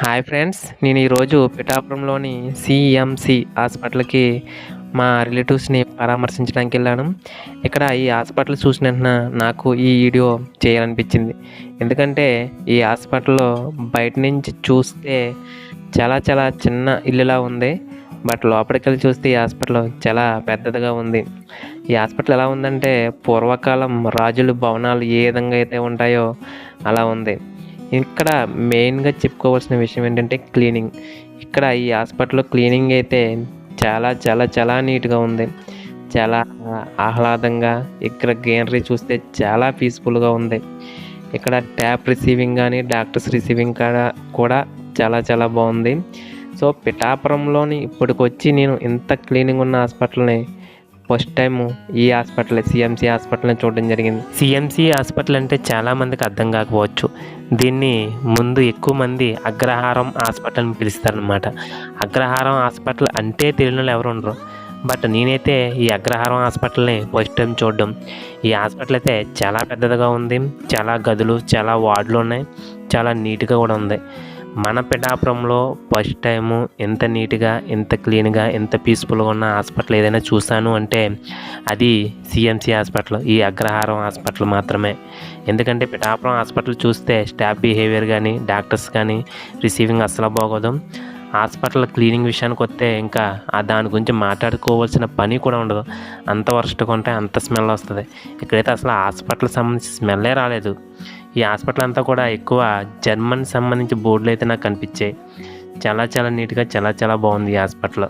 Hi friends నేను ఈరోజు పిఠాపురంలోని CMC హాస్పిటల్కి మా రిలేటివ్స్ని పరామర్శించడానికి వెళ్ళాను. ఇక్కడ ఈ హాస్పిటల్ చూసిన నాకు ఈ వీడియో చేయాలనిపించింది. ఎందుకంటే ఈ హాస్పిటల్లో బయట నుంచి చూస్తే చాలా చాలా చిన్న ఇల్లులా ఉంది. బట్ లోపలికి వెళ్ళి చూస్తే ఈ హాస్పిటల్ చాలా పెద్దదిగా ఉంది. ఈ హాస్పిటల్ ఎలా ఉందంటే పూర్వకాలం రాజుల భవనాలు ఏ విధంగా అయితే ఉంటాయో అలా ఉంది. ఇక్కడ మెయిన్గా చెప్పుకోవాల్సిన విషయం ఏంటంటే క్లీనింగ్ ఇక్కడ ఈ హాస్పిటల్లో క్లీనింగ్ అయితే చాలా చాలా చాలా నీట్గా ఉంది. చాలా ఆహ్లాదంగా ఇక్కడ గ్రీనరీ చూస్తే చాలా పీస్ఫుల్గా ఉంది. ఇక్కడ ట్యాప్ రిసీవింగ్ కానీ డాక్టర్స్ రిసీవింగ్ కూడా కూడా చాలా చాలా బాగుంది. సో పిఠాపురంలోని ఇప్పటికొచ్చి నేను ఇంత క్లీనింగ్ ఉన్న హాస్పిటల్ని ఫస్ట్ టైం ఈ హాస్పిటల్ సిఎంసి హాస్పిటల్ని చూడడం జరిగింది. సిఎంసి హాస్పిటల్ అంటే చాలామందికి అర్థం కాకపోవచ్చు. దీన్ని ముందు ఎక్కువ మంది అగ్రహారం హాస్పిటల్ అని పిలుస్తారనమాట అగ్రహారం హాస్పిటల్ అంటే తెలియని వాళ్ళు ఎవరు ఉండరు. బట్ నేనైతే ఈ అగ్రహారం హాస్పిటల్ని ఫస్ట్ టైం చూడడం. ఈ హాస్పిటల్ అయితే చాలా పెద్దదిగా ఉంది. చాలా గదులు చాలా వార్డులు ఉన్నాయి. చాలా నీట్గా కూడా ఉంది. మన పిఠాపురంలో ఫస్ట్ టైము ఎంత నీట్గా ఎంత క్లీన్గా ఎంత పీస్ఫుల్గా ఉన్న హాస్పిటల్ ఏదైనా చూశాను అంటే అది సిఎంసి హాస్పిటల్ ఈ అగ్రహారం హాస్పిటల్ మాత్రమే. ఎందుకంటే పిఠాపురం హాస్పిటల్ చూస్తే స్టాఫ్ బిహేవియర్ కానీ డాక్టర్స్ కానీ రిసీవింగ్ అస్సలు బాగోదు. హాస్పిటల్ క్లీనింగ్ విషయానికి వస్తే ఇంకా దాని గురించి మాట్లాడుకోవాల్సిన పని కూడా ఉండదు. అంత వర్స్ట్గా ఉంటే అంత స్మెల్ వస్తుంది. ఇక్కడైతే అసలు హాస్పిటల్ సంబంధించి స్మెల్లే రాలేదు. ఈ హాస్పిటల్ అంతా కూడా ఎక్కువ జర్మన్ సంబంధించి బోర్డులు అయితే నాకు కనిపించాయి చాలా చాలా నీట్గా చాలా చాలా బాగుంది ఈ హాస్పిటల్.